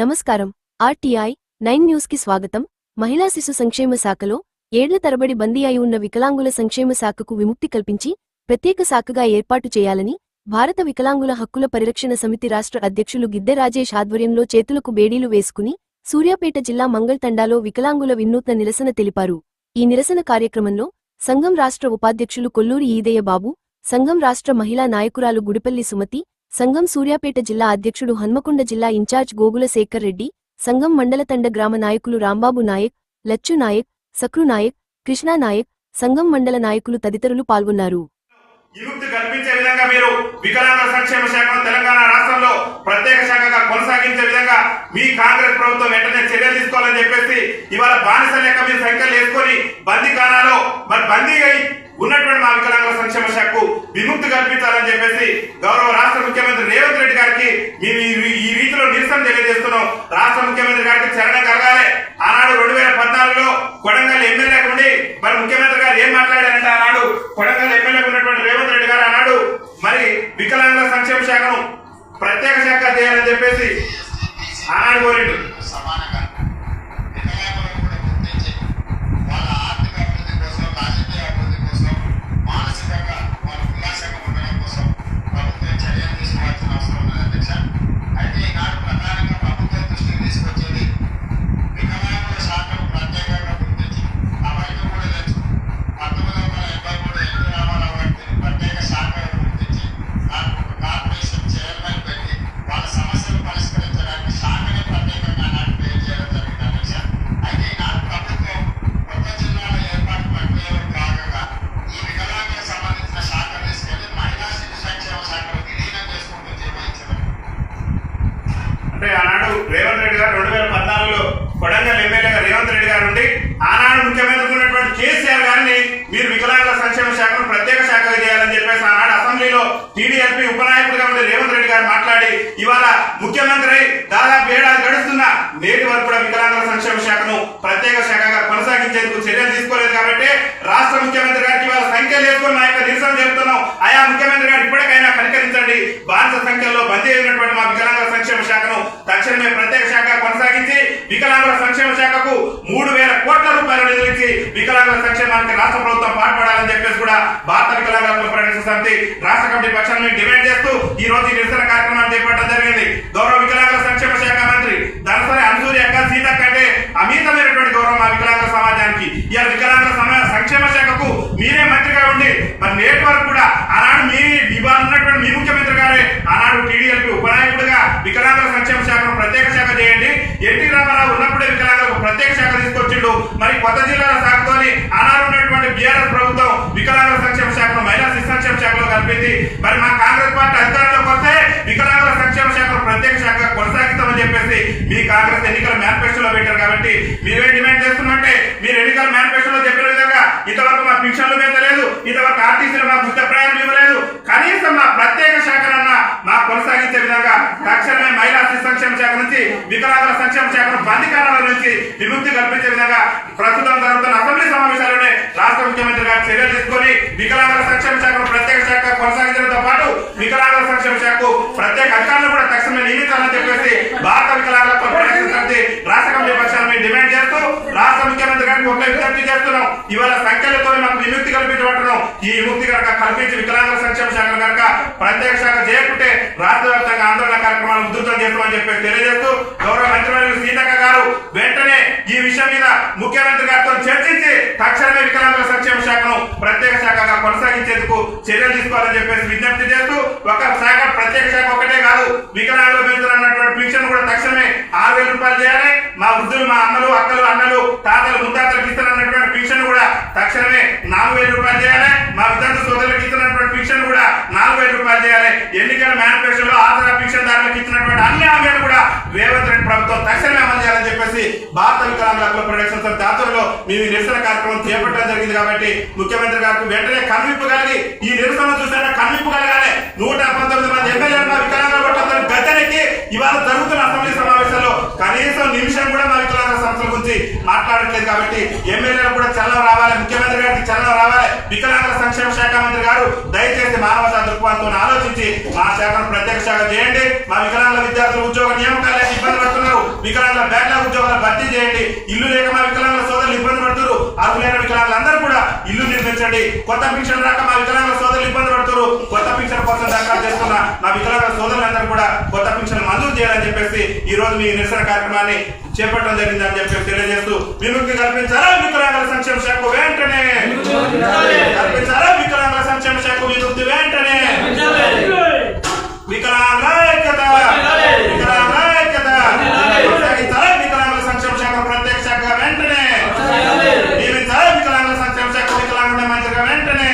నమస్కారం. RTI nine న్యూస్కి స్వాగతం. మహిళా శిశు సంక్షేమ శాఖలో ఏళ్ళ తరబడి బందీ అయి ఉన్న వికలాంగుల సంక్షేమ శాఖకు విముక్తి కల్పించి ప్రత్యేక శాఖగా ఏర్పాటు చేయాలని భారత వికలాంగుల హక్కుల పరిరక్షణ సమితి రాష్ట్ర అధ్యక్షులు గిద్దె రాజేష్ ఆధ్వర్యంలో చేతులకు బేడీలు వేసుకుని సూర్యాపేట జిల్లా మంగళతండాలో వికలాంగుల వినూత్న నిరసన తెలిపారు. ఈ నిరసన కార్యక్రమంలో సంఘం రాష్ట్ర ఉపాధ్యక్షులు కొల్లూరి ఈదయ్య బాబు సంఘం రాష్ట్ర మహిళా నాయకురాలు గుడిపల్లి సుమతి సంఘం సూర్యాపేట జిల్లా అధ్యక్షుడు హన్మకొండ జిల్లా ఇన్ఛార్జ్ గోగుల శేఖర్ రెడ్డి సంఘం మండలతండ గ్రామ నాయకులు రాంబాబు నాయక్ లచ్చు నాయక్ సక్రు నాయక్ కృష్ణా నాయక్ సంఘం మండల నాయకులు తదితరులు పాల్గొన్నారు. విముక్తి కల్పించే విధంగా మీరు సంక్షేమ శాఖను తెలంగాణ రాష్ట్రంలో ప్రత్యేక శాఖగా కొనసాగించే విధంగా మీ కాంగ్రెస్ ప్రభుత్వం వెంటనే చర్యలు తీసుకోవాలని చెప్పేసి ఇవాళ బానిస లెక్క మీరు సంఖ్యలు వేసుకొని బందీఖానాలో మరి బందీ ఉన్నటువంటి మా వికలాంగుల సంక్షేమ శాఖకు విముక్తి కల్పించాలని చెప్పేసి గౌరవ రాష్ట్ర ముఖ్యమంత్రి రేవంత్ రెడ్డి గారికి మేము ఈ- రీతిలో నిరసన తెలియజేస్తున్నాం. రాష్ట్ర ముఖ్యమంత్రి గారికి చరణ కలగాలి. ఆనాడు రెండు వేల పద్నాలుగులో కొడంగల్ ఎమ్మెల్యే ఉండి మరి ముఖ్యమంత్రి గారు ఏం మాట్లాడారంటే ఆనాడు? కొడంగల్ ఎమ్మెల్యే ఉన్నటువంటి రేవంత్ రెడ్డి గారు ఆనాడు మరి వికలాంగుల సంక్షేమ శాఖను ప్రత్యేక శాఖ చేయాలని చెప్పేసి ఆనాడు కోరిండు. గారు ఉండి ఆనాడు ముఖ్యమంత్రి ఉన్నటువంటి కేసీఆర్ గారిని మీరు వికలాంగుల సంక్షేమ శాఖను ప్రత్యేక శాఖగా చేయాలని చెప్పేసి ఆనాడు అసెంబ్లీలో టీడీఎల్పీ ఉపనాయకుడిగా ఉండే రేవంత్ రెడ్డి గారు మాట్లాడి ఇవాళ ముఖ్యమంత్రి దాదాపు ఏడాది గడుస్తున్న నేటి వరకు కూడా వికలాంగుల సంక్షేమ శాఖను ప్రత్యేక శాఖగా కొనసాగించేందుకు చర్యలు తీసుకోలేదు కాబట్టి రాష్ట్ర ముఖ్యమంత్రి గారికి ఇవాళ సంఖ్యలు వేసుకొని మా యొక్క నిరసన చెబుతున్నాం ఆయా ముఖ్యమంత్రి గారు ఇప్పటికైనా కనికరించండి. బానిస సంఖ్యలో బందీ అయినటువంటి మా వికలాంగుల సంక్షేమ శాఖను తక్షణమే ప్రత్యేక శాఖ కొనసాగించి వికలాంగుల సంక్షేమ శాఖకు మూడు వేల కోట్ల రూపాయలు నిధులించి వికలాంగుల సంక్షేమానికి రాష్ట్ర ప్రభుత్వం పాటుపడాలని చెప్పేసి కూడా భారత వికలాంగుల హక్కుల సమితి రాష్ట్ర కమిటీ పక్షాన్ని డిమాండ్ చేస్తూ ఈ రోజు ఈ నిరసన కార్యక్రమాన్ని చేపట్టడం జరిగింది. గౌరవ వికలాంగుల సంక్షేమ శాఖ మంత్రి దళసరి అనుసూరి అక్క సీత కంటే అమితమైనటువంటి గౌరవం ఆ వికలాంగుల సమాజానికి ఇవాళ వికలాంగుల సమా- సంక్షేమ శాఖకు మీరే మంత్రిగా ఉండి మరి నేటి వరకు కూడా ఆనాడు మీ ఇవాళ ఉన్నటువంటి మీ ముఖ్యమంత్రి గారే ఆనాడు టీడీఎల్పీ ఉపనాయకుడిగా వికలాంగుల సంక్షేమ శాఖను ప్రత్యేక శాఖ చేయండి ఎన్టీ రామారావు ఉన్నప్పుడే వికలాంగులకు ప్రత్యేక శాఖ తీసుకొచ్చిండు. మరి కొత్త జిల్లాల శాఖతోని ఆనాడు ఉన్నటువంటి బీఆర్ఎస్ ప్రభుత్వం వికలాంగుల సంక్షేమ శాఖను మహిళా శిశు సంక్షేమ శాఖలో కలిపింది. మరి మా కాంగ్రెస్ పార్టీ అధికారంలోకి వస్తే వికలాంగుల సంక్షేమ శాఖను ప్రత్యేక శాఖ కొనసాగిస్తామని చెప్పేసి మీ కాంగ్రెస్ ఎన్నికల మేనిఫెస్టోలో పెట్టారు కాబట్టి మీరేం డిమాండ్ చేస్తున్నట్టే మీరు ఎన్నికల మేనిఫెస్టోలో చెప్పిన విధంగా ఇంతవరకు మా పింఛన్లు లేదు ఇంతవరకు ఆర్టీసీలు మా పుస్తకం ప్రయాణం ఇవ్వలేదు కనీసం మా ప్రత్యేక శాఖనన్నా మా కొనసాగించే విధంగా తక్షణమే మహిళా శిశు సంక్షేమ శాఖ నుంచి వికలాంగుల సంక్షేమ శాఖను బంధికారాల నుంచి విముక్తి కల్పించే విధంగా ప్రస్తుతం జరుగుతున్న అసెంబ్లీ సమావేశాల్లోనే రాష్ట్ర ముఖ్యమంత్రి గారు చర్యలు తీసుకొని వికలాంగుల సంక్షేమ శాఖను ప్రత్యేక శాఖ కొనసాగించడంతో పాటు వికలాంగుల సంక్షేమ శాఖకు ప్రత్యేక అధికారులు కూడా తక్షణమే నియమించాలని చెప్పేసి భారత వికలాంగుల పరిరక్షణ సమితి రాష్ట్ర కమిటీ పక్షాన్ని మేము డిమాండ్ చేస్తూ రాష్ట్ర ముఖ్యమంత్రి గారికి ఒక విజ్ఞప్తి చేస్తున్నాం ఇవాళ సంఖ్యలతో మాకు విముక్తి కల్పించబడుతున్నాం. ఈ విముక్తి కనుక కల్పించి వికలాంగుల సంక్షేమ శాఖ కనుక ప్రత్యేక శాఖ చేయకుంటే రాష్ట్ర వ్యాప్తంగా ఆందోళన కార్యక్రమాలు ఉధృతం చేస్తామని చెప్పి తెలియజేస్తూ గౌరవ మంత్రివర్యులు సీతక్క గారు వెంటనే ఈ విషయం మీద ముఖ్యమంత్రి గారితో చర్చించి తక్షణమే వికలాంగుల సంక్షేమ శాఖను ప్రత్యేక శాఖగా కొనసాగించేందుకు చర్యలు తీసుకోవాలని చెప్పేసి విజ్ఞప్తి చేస్తూ ఒక శాఖ ప్రత్యేక శాఖ ఒకటే కాదు వికలాంగుల పెంచుతున్నటువంటి పింఛన్ కూడా తక్షణమే ఆరు వేల రూపాయలు చేయాలి. మా వృద్ధులు మా అమ్మలు అక్కలు అన్నలు తాతలు ముత్తాతలకు ఇస్తున్న తక్షణమే నాలుగు వేల రూపాయలు చేయాలి. మా విద్యార్థి సోదరులకు ఇస్తున్నటువంటి ఫిక్షన్ కూడా నాలుగు వేల రూపాయలు చేయాలి. ఎన్నికల మేనిఫెస్టోలో ఆధార ఫిక్షన్ దారులకు ఇచ్చినటువంటి అన్ని హామీలు కూడా రేవంత్ రెడ్డి ప్రభుత్వం తక్షణమే అమలు చేయాలని చెప్పేసి భారత వికలాంగుల హక్కుల ప్రొడక్షన్ సంస్థ ఆధ్వర్యంలో మేము ఈ నిరసన కార్యక్రమం చేపట్టడం జరిగింది కాబట్టి ముఖ్యమంత్రి గారికి వెంటనే కనువిప్పు కలిగి ఈ నిరసన చూసాక కనువిప్పు కలగాలి. నూట పంతొమ్మిది మంది ఎమ్మెల్యేలు మా వికలాంగుల పట్ల గద్దెనెక్కి ఇవాళ జరుగుతున్న అసెంబ్లీ సమావేశాల్లో కనీసం నిమిషం కూడా మా వికలాంగ సంస్థల గురించి మాట్లాడట్లేదు కాబట్టి ఎమ్మెల్యేలు కూడా చలనం రావాలి ముఖ్యమంత్రి గారికి చలనం రావాలి. వికలాంగుల సంక్షేమ శాఖ మంత్రి గారు దయచేసి మానవతా దృక్పథంతో ఆలోచించి మా శాఖను ప్రత్యేక శాఖ చేయండి. మా వికలాంగుల విద్యార్థులు ఉద్యోగ నియామకాలు ఇబ్బంది పడుతున్నారు. వికలాంగుల బ్యాక్లాగ్ ఉద్యోగాలు భర్తీ చేయండి. ఇల్లు లేక మా వికలాంగుల సోదరులు ఇబ్బంది పడుతున్నారు. అర్హులైన వికలాంగులందరూ నిర్మించండి కొత్త పింఛన్ రాక మా వికలాంగుల సోదరులు ఇబ్బంది పడుతున్నారు. కొత్త పింఛన్ కోసం దరఖాస్తు చేస్తున్న మా వికలాంగుల సోదరులందరూ కూడా కొత్త పింఛన్ మంజూరు చేయాలని చెప్పేసి ఈ రోజు మీ నిరసన కార్యక్రమాన్ని చేపట్టడం జరిగింది అని చెప్పి తెలియజేస్తూ విముక్తి కల్పించాలా వికలాంగుల సంక్షేమ శాఖ వెంటనే? కల్పించాలా. వికలాంగుల సంక్షేమ శాఖ విముక్తి వెంటనే